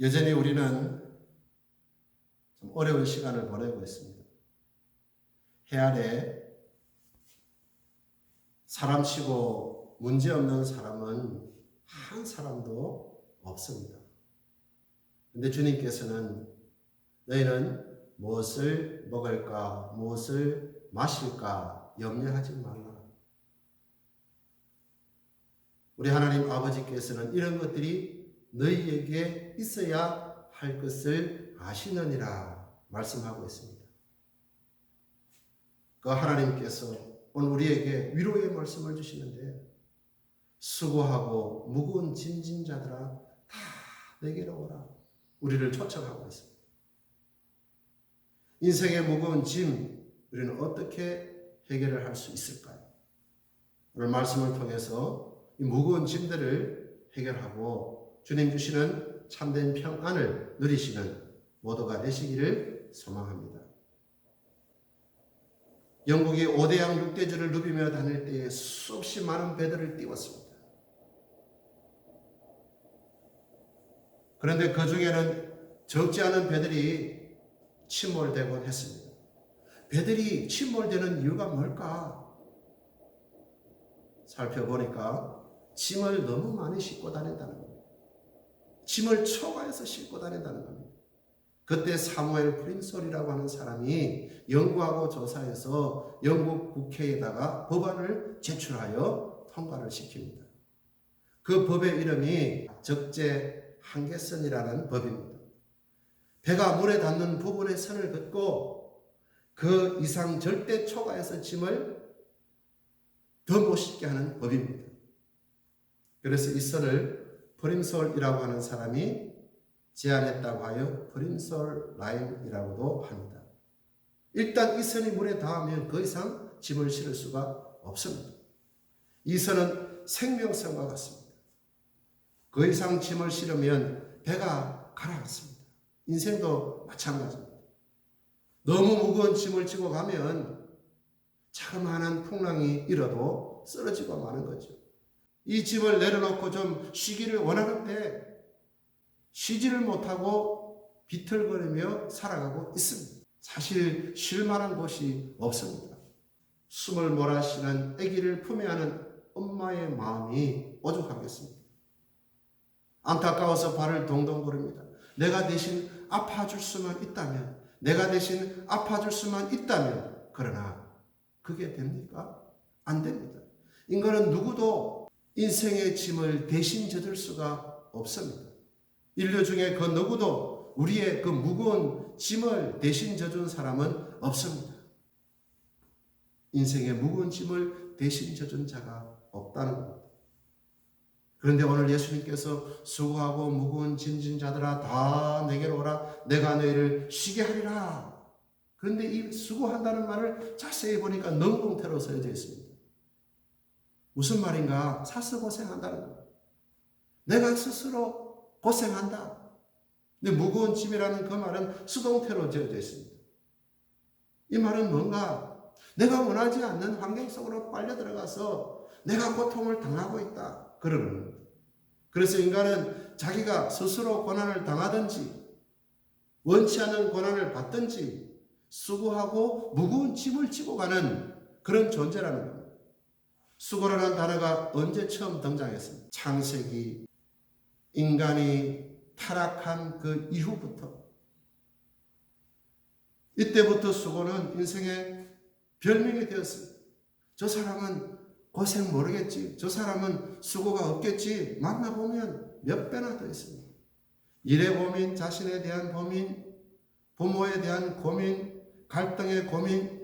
여전히 우리는 좀 어려운 시간을 보내고 있습니다. 해 아래 사람 치고 문제 없는 사람은 한 사람도 없습니다. 근데 주님께서는 너희는 무엇을 먹을까, 무엇을 마실까 염려하지 말라. 우리 하나님 아버지께서는 이런 것들이 너희에게 있어야 할 것을 아시느니라 말씀하고 있습니다. 그 하나님께서 오늘 우리에게 위로의 말씀을 주시는데 수고하고 무거운 짐진 자들아 다 내게로 오라 우리를 초청하고 있습니다. 인생의 무거운 짐 우리는 어떻게 해결을 할 수 있을까요? 오늘 말씀을 통해서 이 무거운 짐들을 해결하고 주님 주시는 참된 평안을 누리시는 모두가 되시기를 소망합니다. 영국이 오대양 육대주를 누비며 다닐 때에 수없이 많은 배들을 띄웠습니다. 그런데 그 중에는 적지 않은 배들이 침몰되곤 했습니다. 배들이 침몰되는 이유가 뭘까? 살펴보니까 짐을 너무 많이 싣고 다닌다는 겁니다. 짐을 초과해서 싣고 다닌다는 겁니다. 그때 사무엘 프린솔이라고 하는 사람이 연구하고 조사해서 영국 국회에다가 법안을 제출하여 통과를 시킵니다. 그 법의 이름이 적재 한계선이라는 법입니다. 배가 물에 닿는 부분에 선을 긋고 그 이상 절대 초과해서 짐을 더 못 싣게 하는 법입니다. 그래서 이 선을 프린솔이라고 하는 사람이 제안했다고 하여 프린솔 라인이라고도 합니다. 일단 이 선이 물에 닿으면 그 이상 짐을 실을 수가 없습니다. 이 선은 생명선과 같습니다. 그 이상 짐을 실으면 배가 가라앉습니다. 인생도 마찬가지입니다. 너무 무거운 짐을 지고 가면 자그마한 풍랑이 일어도 쓰러지고 마는 거죠. 이 짐을 내려놓고 좀 쉬기를 원하는데 쉬지를 못하고 비틀거리며 살아가고 있습니다. 사실 쉴 만한 곳이 없습니다. 숨을 몰아쉬는 아기를 품에 안은 엄마의 마음이 오죽하겠습니다. 안타까워서 발을 동동 구릅니다. 내가 대신 아파줄 수만 있다면, 내가 대신 아파줄 수만 있다면, 그러나 그게 됩니까? 안 됩니다. 인간은 누구도 인생의 짐을 대신 져줄 수가 없습니다. 인류 중에 그 누구도 우리의 그 무거운 짐을 대신 져준 사람은 없습니다. 인생의 무거운 짐을 대신 져준 자가 없다는 겁니다. 그런데 오늘 예수님께서 수고하고 무거운 짐진 자들아 다 내게로 오라 내가 너희를 쉬게 하리라. 그런데 이 수고한다는 말을 자세히 보니까 능동태로 써져 있습니다. 무슨 말인가? 사서 고생한다는 거. 내가 스스로 고생한다. 근데 무거운 짐이라는 그 말은 수동태로 지어져 있습니다. 이 말은 뭔가 내가 원하지 않는 환경 속으로 빨려 들어가서 내가 고통을 당하고 있다. 그러는 겁니다. 그래서 인간은 자기가 스스로 고난을 당하든지 원치 않는 고난을 받든지 수고하고 무거운 짐을 지고 가는 그런 존재라는 겁니다. 수고라는 단어가 언제 처음 등장했습니까? 창세기 인간이 타락한 그 이후부터 이때부터 수고는 인생의 별명이 되었습니다. 저 사람은 고생 모르겠지. 저 사람은 수고가 없겠지. 만나보면 몇 배나 더 있습니다. 일의 고민, 자신에 대한 고민, 부모에 대한 고민, 갈등의 고민,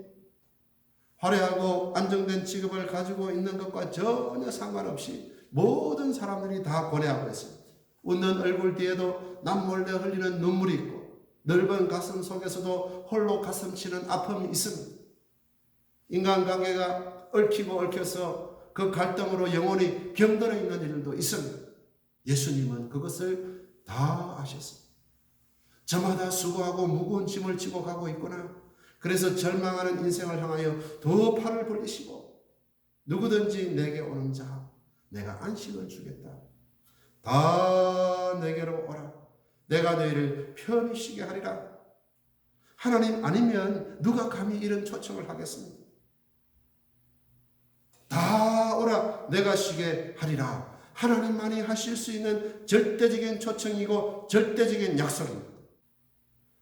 화려하고 안정된 직업을 가지고 있는 것과 전혀 상관없이 모든 사람들이 다 고뇌하고 있습니다. 웃는 얼굴 뒤에도 남몰래 흘리는 눈물이 있고 넓은 가슴 속에서도 홀로 가슴 치는 아픔이 있습니다. 인간관계가 얽히고 얽혀서 그 갈등으로 영혼이 병들어 있는 일도 있습니다. 예수님은 그것을 다 아셨습니다. 저마다 수고하고 무거운 짐을 지고 가고 있구나. 그래서 절망하는 인생을 향하여 더 팔을 벌리시고 누구든지 내게 오는 자 내가 안식을 주겠다. 다 내게로 오라. 내가 너희를 편히 쉬게 하리라. 하나님 아니면 누가 감히 이런 초청을 하겠습니까? 다 오라 내가 쉬게 하리라. 하나님만이 하실 수 있는 절대적인 초청이고 절대적인 약속입니다.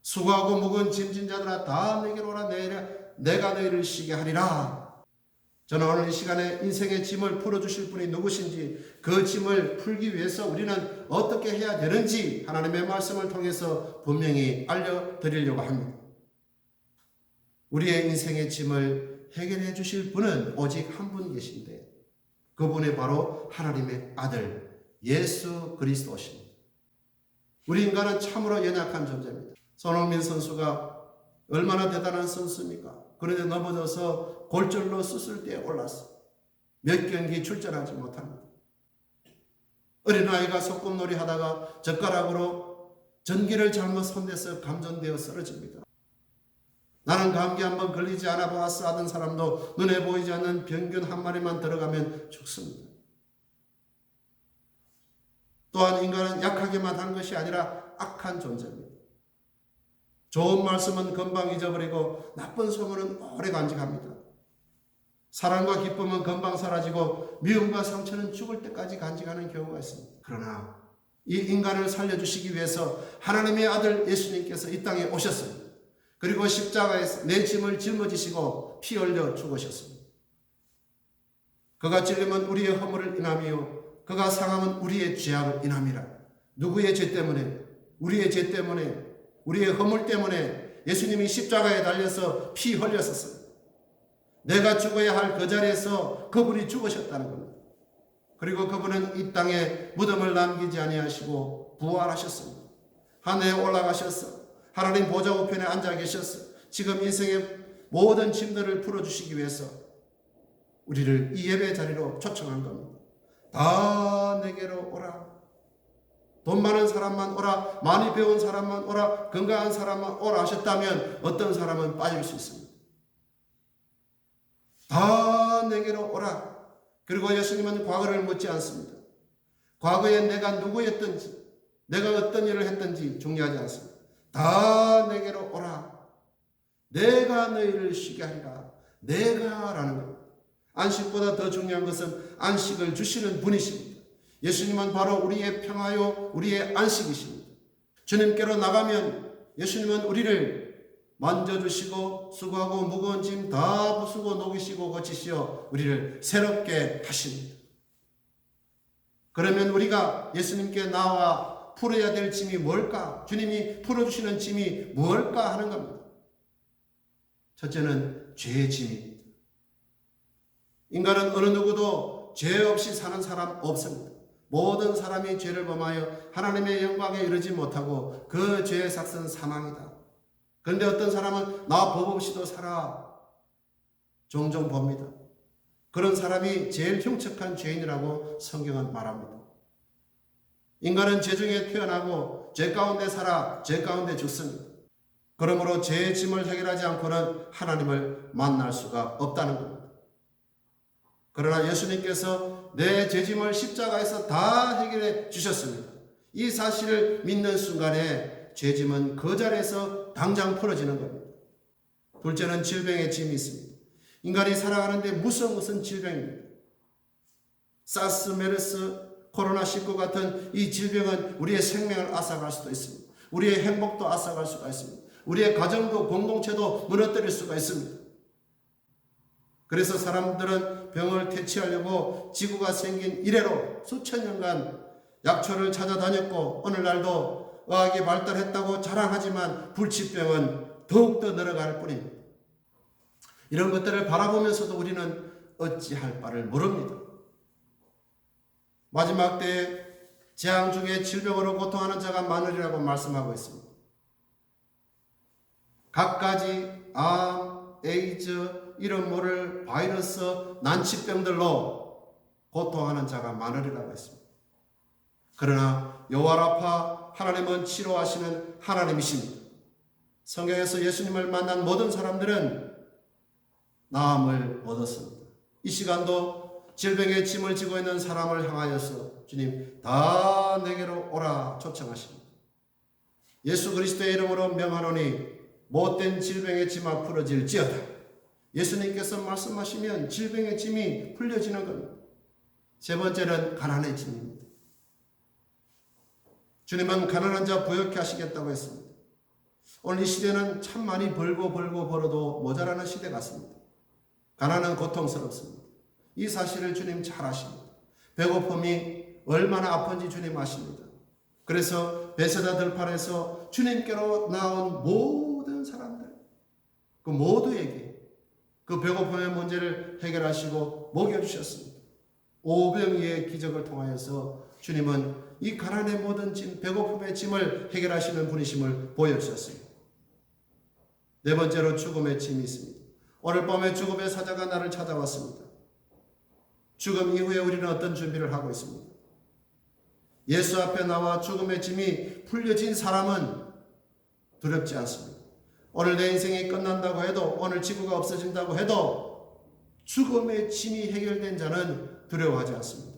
수고하고 무거운 짐진 자들아 다 내게로 오라 내려 내가 너희를 쉬게 하리라. 저는 오늘 이 시간에 인생의 짐을 풀어주실 분이 누구신지 그 짐을 풀기 위해서 우리는 어떻게 해야 되는지 하나님의 말씀을 통해서 분명히 알려드리려고 합니다. 우리의 인생의 짐을 해결해 주실 분은 오직 한 분 계신데 그분이 바로 하나님의 아들 예수 그리스도십니다. 우리 인간은 참으로 연약한 존재입니다. 손흥민 선수가 얼마나 대단한 선수입니까? 그런데 넘어져서 골절로 수술대에 올랐어. 몇 경기 출전하지 못합니다. 어린아이가 소꿉놀이 하다가 젓가락으로 전기를 잘못 손대서 감전되어 쓰러집니다. 나는 감기 한번 걸리지 않아 보았어 하던 사람도 눈에 보이지 않는 병균 한 마리만 들어가면 죽습니다. 또한 인간은 약하게만 한 것이 아니라 악한 존재입니다. 좋은 말씀은 금방 잊어버리고 나쁜 소문은 오래 간직합니다. 사랑과 기쁨은 금방 사라지고 미움과 상처는 죽을 때까지 간직하는 경우가 있습니다. 그러나 이 인간을 살려주시기 위해서 하나님의 아들 예수님께서 이 땅에 오셨습니다. 그리고 십자가에서 내 짐을 짊어지시고 피 흘려 죽으셨습니다. 그가 찔리면 우리의 허물을 인함이요 그가 상함은 우리의 죄악을 인함이라. 누구의 죄 때문에 우리의 죄 때문에 우리의 허물 때문에 예수님이 십자가에 달려서 피 흘렸었어요. 내가 죽어야 할 그 자리에서 그분이 죽으셨다는 겁니다. 그리고 그분은 이 땅에 무덤을 남기지 아니하시고 부활하셨습니다. 하늘에 올라가셨어. 하나님 보좌 우편에 앉아 계셨어. 지금 인생의 모든 짐들을 풀어주시기 위해서 우리를 이 예배 자리로 초청한 겁니다. 다 내게로 오라. 돈 많은 사람만 오라, 많이 배운 사람만 오라, 건강한 사람만 오라 하셨다면 어떤 사람은 빠질 수 있습니다. 다 내게로 오라. 그리고 예수님은 과거를 묻지 않습니다. 과거에 내가 누구였든지, 내가 어떤 일을 했든지 중요하지 않습니다. 다 내게로 오라. 내가 너희를 쉬게 하리라. 내가 라는 겁니다. 안식보다 더 중요한 것은 안식을 주시는 분이십니다. 예수님은 바로 우리의 평화요, 우리의 안식이십니다. 주님께로 나가면 예수님은 우리를 만져주시고 수고하고 무거운 짐 다 부수고 녹이시고 고치시어 우리를 새롭게 하십니다. 그러면 우리가 예수님께 나와 풀어야 될 짐이 뭘까? 주님이 풀어주시는 짐이 뭘까 하는 겁니다. 첫째는 죄의 짐입니다. 인간은 어느 누구도 죄 없이 사는 사람 없습니다. 모든 사람이 죄를 범하여 하나님의 영광에 이르지 못하고 그 죄의 삭은 사망이다. 그런데 어떤 사람은 나 법 없이도 살아 종종 봅니다. 그런 사람이 제일 흉측한 죄인이라고 성경은 말합니다. 인간은 죄 중에 태어나고 죄 가운데 살아 죄 가운데 죽습니다. 그러므로 죄의 짐을 해결하지 않고는 하나님을 만날 수가 없다는 겁니다. 그러나 예수님께서 내 죄짐을 십자가에서 다 해결해 주셨습니다. 이 사실을 믿는 순간에 죄짐은 그 자리에서 당장 풀어지는 겁니다. 둘째는 질병의 짐이 있습니다. 인간이 살아가는데 무슨 무슨 질병입니다. 사스, 메르스, 코로나19 같은 이 질병은 우리의 생명을 앗아갈 수도 있습니다. 우리의 행복도 앗아갈 수가 있습니다. 우리의 가정도 공동체도 무너뜨릴 수가 있습니다. 그래서 사람들은 병을 퇴치하려고 지구가 생긴 이래로 수천 년간 약초를 찾아다녔고 오늘날도 의학이 발달했다고 자랑하지만 불치병은 더욱더 늘어갈 뿐입니다. 이런 것들을 바라보면서도 우리는 어찌할 바를 모릅니다. 마지막 때에 재앙 중에 질병으로 고통하는 자가 많으리라고 말씀하고 있습니다. 각가지 암, 에이즈, 이런 모를 바이러스, 난치병들로 고통하는 자가 많으리라고 했습니다. 그러나 여호와라파 하나님은 치료하시는 하나님이십니다. 성경에서 예수님을 만난 모든 사람들은 나음을 얻었습니다. 이 시간도 질병의 짐을 지고 있는 사람을 향하여서 주님 다 내게로 오라 초청하십니다. 예수 그리스도의 이름으로 명하노니 못된 질병의 짐아 풀어질지어다. 예수님께서 말씀하시면 질병의 짐이 풀려지는 겁니다. 세 번째는 가난의 짐입니다. 주님은 가난한 자 부욕케 하시겠다고 했습니다. 오늘 이 시대는 참 많이 벌고 벌고 벌어도 모자라는 시대 같습니다. 가난은 고통스럽습니다. 이 사실을 주님 잘 아십니다. 배고픔이 얼마나 아픈지 주님 아십니다. 그래서 베세다 들판에서 주님께로 나온 모든 사람들, 그 모두에게 그 배고픔의 문제를 해결하시고 먹여주셨습니다. 오병이의 기적을 통하여서 주님은 이 가난의 모든 짐, 배고픔의 짐을 해결하시는 분이심을 보여주셨습니다. 네 번째로 죽음의 짐이 있습니다. 오늘 밤에 죽음의 사자가 나를 찾아왔습니다. 죽음 이후에 우리는 어떤 준비를 하고 있습니다. 예수 앞에 나와 죽음의 짐이 풀려진 사람은 두렵지 않습니다. 오늘 내 인생이 끝난다고 해도 오늘 지구가 없어진다고 해도 죽음의 짐이 해결된 자는 두려워하지 않습니다.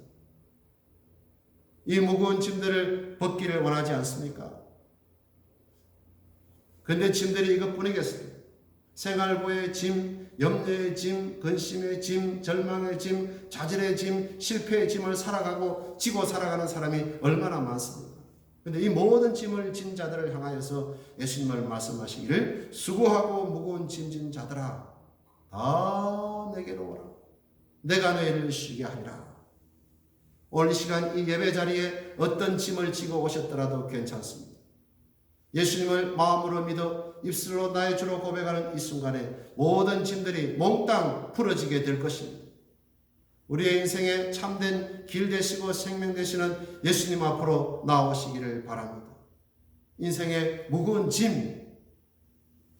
이 무거운 짐들을 벗기를 원하지 않습니까? 근데 짐들이 이것뿐이겠어요? 생활고의 짐, 염려의 짐, 근심의 짐, 절망의 짐, 자질의 짐, 실패의 짐을 살아가고 지고 살아가는 사람이 얼마나 많습니까? 근데 이 모든 짐을 진 자들을 향하여서 예수님을 말씀하시기를 수고하고 무거운 짐진 자들아 다 내게로 오라. 내가 너희를 쉬게 하리라. 이 시간 이 예배 자리에 어떤 짐을 지고 오셨더라도 괜찮습니다. 예수님을 마음으로 믿어 입술로 나의 주로 고백하는 이 순간에 모든 짐들이 몽땅 풀어지게 될 것입니다. 우리의 인생에 참된 길 되시고 생명 되시는 예수님 앞으로 나오시기를 바랍니다. 인생의 무거운 짐,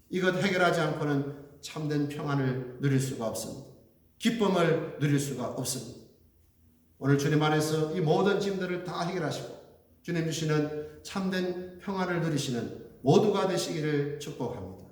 이것 해결하지 않고는 참된 평안을 누릴 수가 없습니다. 기쁨을 누릴 수가 없습니다. 오늘 주님 안에서 이 모든 짐들을 다 해결하시고 주님 주시는 참된 평안을 누리시는 모두가 되시기를 축복합니다.